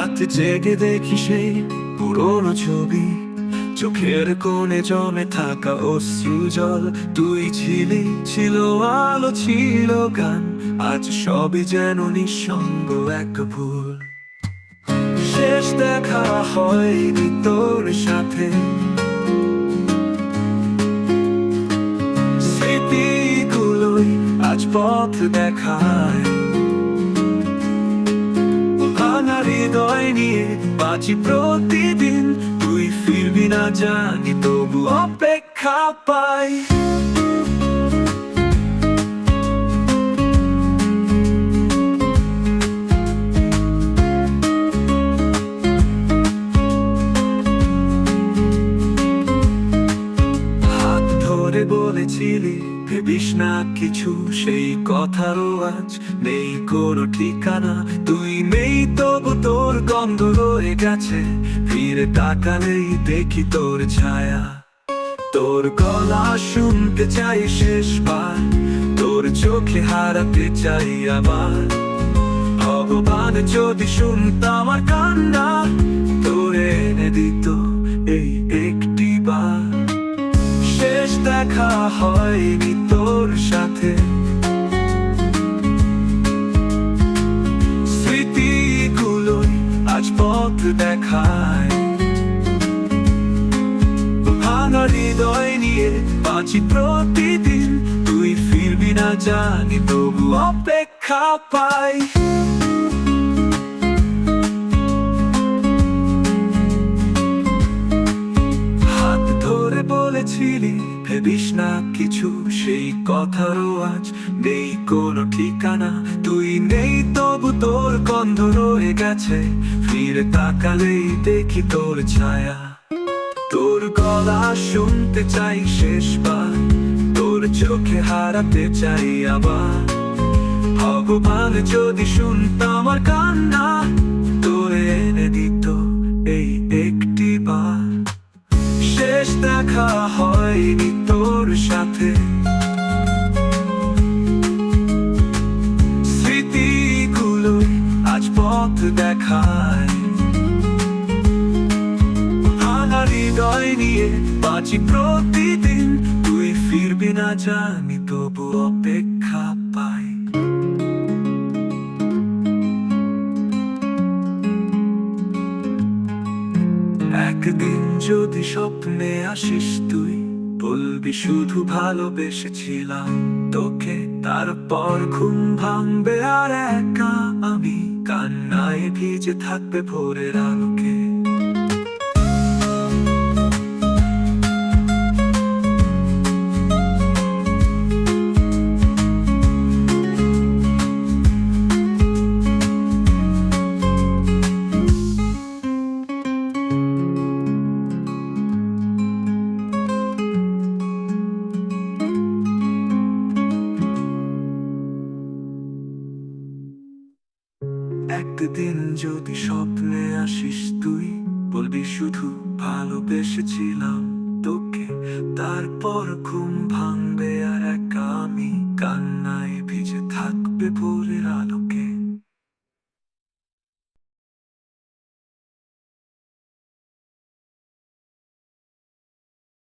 রাতে জেগে দেখি সেই পুরোনো ছবি। চোখের কোণে জমে থাকা অশ্রু জল। তুই ছিলি ছিল, আলো ছিল, গান। আজ সবই যেন নিঃসঙ্গ এক ভুল। শেষ দেখা হয়নি তোর সাথে। স্মৃতিগুলোই আজ পথ দেখায়। ভাঙা হৃদয় নিয়ে বাঁচি প্রতিদিন। তুই ফিরবি না জানি তবু অপেক্ষা পাই। বলেছিলি ভেবিস না কিছু, সেই কথারও আজ নেই কোনো ঠিকানা। তুই নেই তবু তোর গন্ধ রয়ে গেছে, ফিরে তাকালেই দেখি তোর ছায়া। তোর গলা শুনতে চাই শেষবার, তোর চোখে হারাতে চাই আবার। ভগবান যদি শুনতাম আমার কান্না, তোরে এনে দিত এই শেষ দেখা হয়নি তোর সাথে। স্মৃতিগুলোই আজ পথ দেখায়। হৃদয় নিয়ে বাঁচি প্রতিদিন। তুই ফিরবি না জানি, তবু অপেক্ষা পাই। হাত ধরে বলেছিলি ভেবিস না কিছু, সেই কথারও আজ নেই কোনো ঠিকানা, তুই নেই তবু তোর গন্ধ রয়ে গেছে। ফিরে তাকালেই দেখি তোর ছায়া। তোর গলা শুনতে চাই শেষবার, তোর চোখে হারাতে চাই আবার। ভগবান যদি শুনতাম আমার কান্না তোর সাথে। স্মৃতিগুলো আজ পথ দেখায়। ভাঙা হৃদয় নিয়ে বাঁচি প্রতিদিন। তুই ফিরবি না জানি, তবু অপেক্ষা পাই। একদিন যদি স্বপ্নে আসিস তুই বলবি শুধু ভালোবেসেছিলাম। তোকে, তারপর ঘুম ভাঙবে আর একা আমি। কান্নায় ভিজে থাকবে ভোরের আলোকে। একদিন যদি স্বপ্নে আসিস তুই, বলবি শুধু ভালোবেসেছিলাম তোকে। তারপর ঘুম ভাঙবে আর একা আমি কান্নায় ভিজে থাকবে ভোর